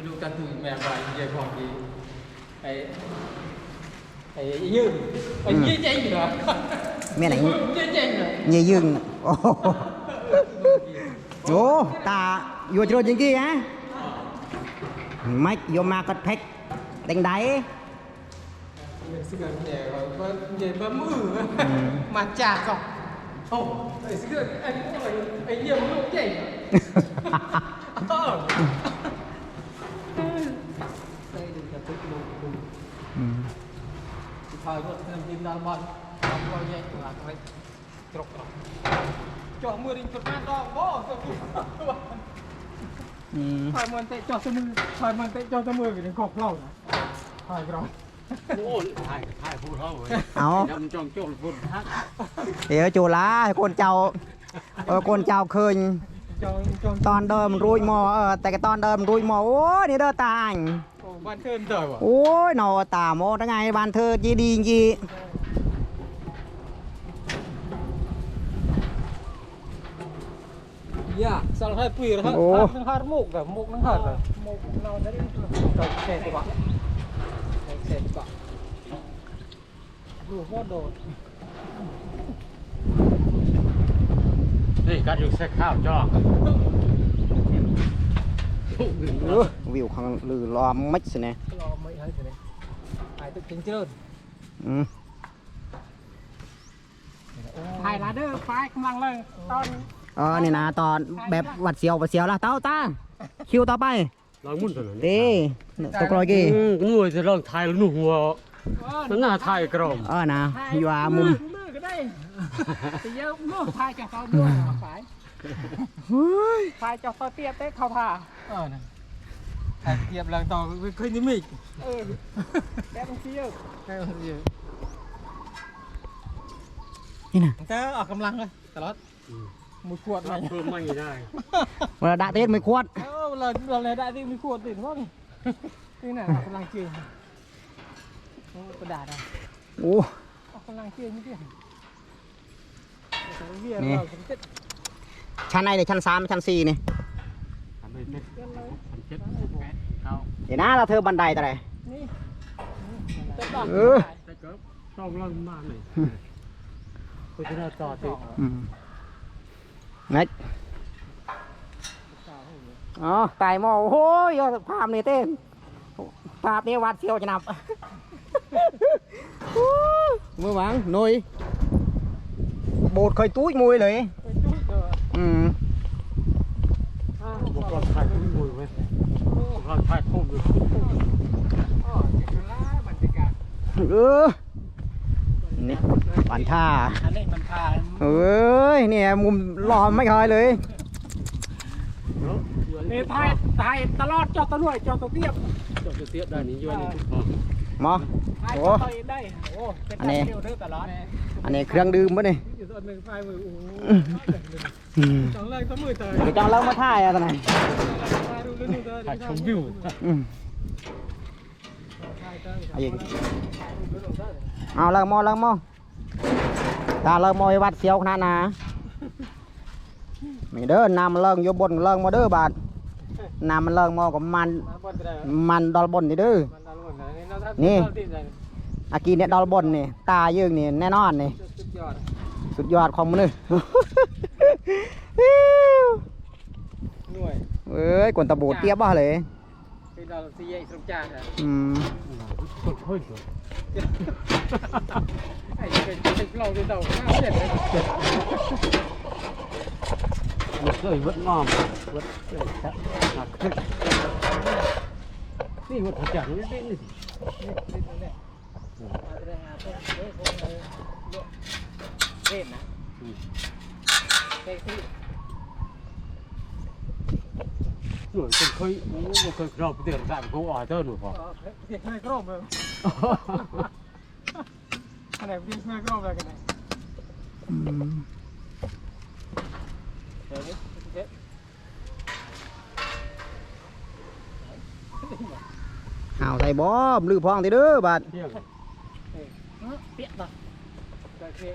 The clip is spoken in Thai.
ไปดูการ์ตูนแมวไปเยี่ยของดีไอ้ไอ้ยืนไอ้ยี่เจ๋งเหรอแม่ไหนยี่เจ๋งเหรอเยี่ยยึงโอ้โหโอ้ตาอยู่จรดจริงกี้ฮะไม่โยมมาก็แพ็กเต็งได sự kiện này có về bấm mử mà chả cọc ồ cái sự kiện anh cũng phải anh nhiều lúc vậy ờ đây ហើយរត់នឹងទីដល់បាត់ដល់គាត់យកទៅអាទៅជ្រុកចុះមួយរិញប្រមាណដល់បងទៅហើយមិនតែចុះទៅមើលហើយមិនតែចុះទៅមើលគេកោះផ្លោណាហើយក្រោយអូនถ่ายถ่ายพูดเท่าเลยเอาจำจองโจ้พูดฮักเดี๋ยวจูลาคนเจ้าคนเจ้าเคยตอนเดิมรุ่ยหมออแต่ก็ตอนเดิมรุ่ยหมอโอ้นี่เด้อตาอัง น Ồ, ban thơm đời à โอ้ยหนอตาโมทั้งไงบ้านเธอจีดีจี Dạ, sao hai quỷ rồi Ồ. hết nó hết mục cả mục nó hết rồi mục nó đấy rồi xe thì bạn xe thì bạn đủ hết đồ นี่การอยู่แซ่ข้าวจ้องเออวิวข้างลือล้อมมิดสิเนี่ย lo mấy hết rồi đấy ai tự tính chơi อืม hai lá đơ phái không lăng lên ton เออนี่นะตอนแบบหวัดเสียวหวัดเสียวละเต้าตาคิวต่อไปลองมุ่นตัวนั้นเด้ตกลอยกี่อืมงูจะลองถ่ายแล้วหนูหัวมันน่าถ่ายกรอมเออนะอยู่อามุม mưa cái đây thì giờ mưa phai cho tao mưa mà phải เฮ้ย phai cho tao tiệp đấy khao thả ờ này thằng tiệp là tao khơi như mình ừ đẹp không xíu đẹp không xíu นี่ นะเธอออกกำลังเลยตลอดมือขวดเราอะไรเพิ่มไม่ได้เวลาดาเต้นไม่ควดเออเลยเลยได้ที่มือขวดติดมั้งนี่น่ะออกกำลังจริงโอ้กระดาษอะโอ้ออกกำลังจริงนี่พี่เวียนี่เราผมจะชั้นไหนเนี่ยชั้นสามชั้นสี่นี่ทำให้เจ็ดพันเจ็ดแปด เก้าเดี๋ยวนะเราเธอบันไดแต่ไหนนี่จะต้องเออแต่ก็ต้องลองมากเลยคุณจะต่อติอืมนี่อ๋อตายหมอโอ้โหยภาพนี่เต้นภาพนี้วัดเสียวจะนับโอ้ยมือหวังหน่อยโบดเคยตุ้ยมวยเลยไปจุ๊บเด้ออืม อ่าบอกว่าถ่ายทุ่มมือไว้บอกว่าถ่ายทุ่มอยู่อ๋อเดี๋ยวละบรรยากาศเออนี่ปันท่าอันนี้มันพาเอ้ยเนี่ยมุมหล่อไม่เคยเลยนี่ถ่ายถ่ายตลอดจอตัวด้วยจอตัวเทียบจบจะเสียบได้นี่ย้อนนี่ทุกคนหมอถ่ายโอ้จอตัวได้โอ้เป็นอันนี้การเที่ยวเด้อตลอดอันนี้เครื่องดื่มปะนี่อยู่ ตัวหนึ่งไฟมือโอ้โหอืมจังเลยก็มือเตยเดี๋ยวจังเล่ามาท่ายอะตอนไหนถ่ายดูดูดูเตยถ่ายชมวิวเอาเลิกมอเลิกมอตาเลิกมอไอ้วัดเสียวขนาดนาไม่เด้อนำเลิกอยู่บนเลิกมาเด้อบาดนำมันเลิกมอกับมันมันดอลบนนี่เด้อนี่อากีเนี่ยดอลบนนี่ตายืงนี่แน่นอนนี่ สุดยอดสุดยอดของมันเลยหน่วยเอ้ยกวนตะบูดเตี้ยบ้าเลยคือเราสีใหญ่สมจานอะอืมสุดเฮ้ยไอ้เป็นเป็นเราเป็นเราหน้าเปลี่ยนเลยมันเคยวัดงอมวัดเลยครับหนักขึ้นนี่วัดหัวจังนี่นี่นี่นี่เนี่ยมาจะได้หาต้น เฮ้ยพวกเออเล่นนะเต็มที่หน่วยเป็นเคยโอ้เคยครอบเดือดแบบกูอ่อยเท่าหนูพอเสียงไม่กรอบเลยขนาดเสียงไม่กรอบเลยกันเลยอืมเดี๋ยวนี้เดี๋ยวเอาใส่บอมลือพองติเด้อบาดเที่ยงเปียกป่ะ